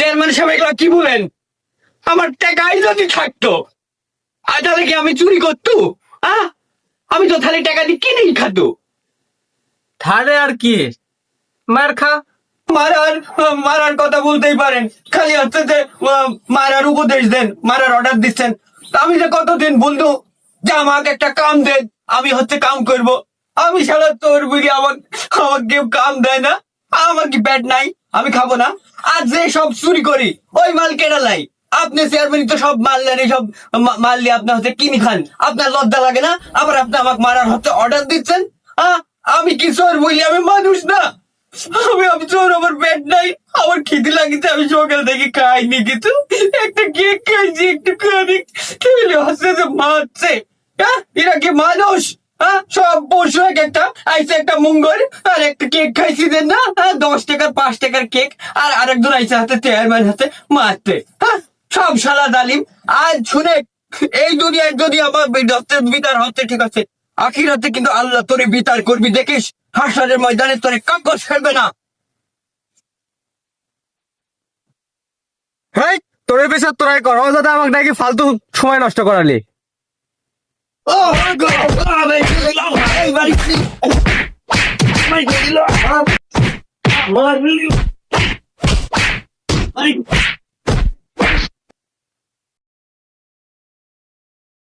Chairman সাহেব এগুলো কি বলেন? আমার টাকাই যদি থাকতো আর তাহলে কি আমি চুরি করতো? আহ? আমি তো তাহলে টাকা দিয়ে কিনেই খাতো তাহলে আর কি? মার খা। মারার মারার কথা বলতেই পারেন। খালি হচ্ছে যে মারার উপদেশ দেন মারার অর্ডার দিচ্ছেন। আমি যে কতদিন বন্ধু যে আমাকে একটা কাম দেন আমি হচ্ছে কাম করব। আমি সারা তোর বুঝি আমার আমার কেউ কাম দেয় না। আমার কি ব্যাট নাই? আমি খাব না। আর যে সব চুরি করি, ওই মাল কেনা লাই আপনি চেয়ারম্যান তো সব মাল নেন সব মাল নিয়ে আপনি হচ্ছে কিনি খান। আপনার লজ্জা লাগে না? আবার আপনি আমাকে মারার হচ্ছে অর্ডার দিচ্ছেন? আমি কি চোর বলি? আমি মানুষ না। আমি আমি চোর, আমার পেট নাই। আমার খিদে লাগিছে, আমি সকাল থেকে খাইনি কিছু। একটা কেক খাইছি একটু খানি খেলে হচ্ছে যে মারছে। হ্যাঁ এরা কি মানুষ? হ্যাঁ এক একটা আইসে একটা মুঙ্গর আর একটা কেক খাইছি দেন না হ্যাঁ দশ টাকার পাঁচ টাকার কেক আর আরেকজন আইসে হাতে চেয়ারম্যান হাতে মারতে হ্যাঁ সব সালা ডালিম আর শুনে এই দুনিয়ায় যদি আমার দত্তের বিচার হচ্ছে ঠিক আছে আখিরাতে কিন্তু আল্লাহ তোরে বিচার করবি দেখিস হাসরের ময়দানে তোরে কাগজ ফেলবে না হেই তোর পেশা তোরাই কর দাদা আমাকে নাকি ফালতু সময় নষ্ট করালি Oh my god! Oh my god! Hey, buddy! Oh my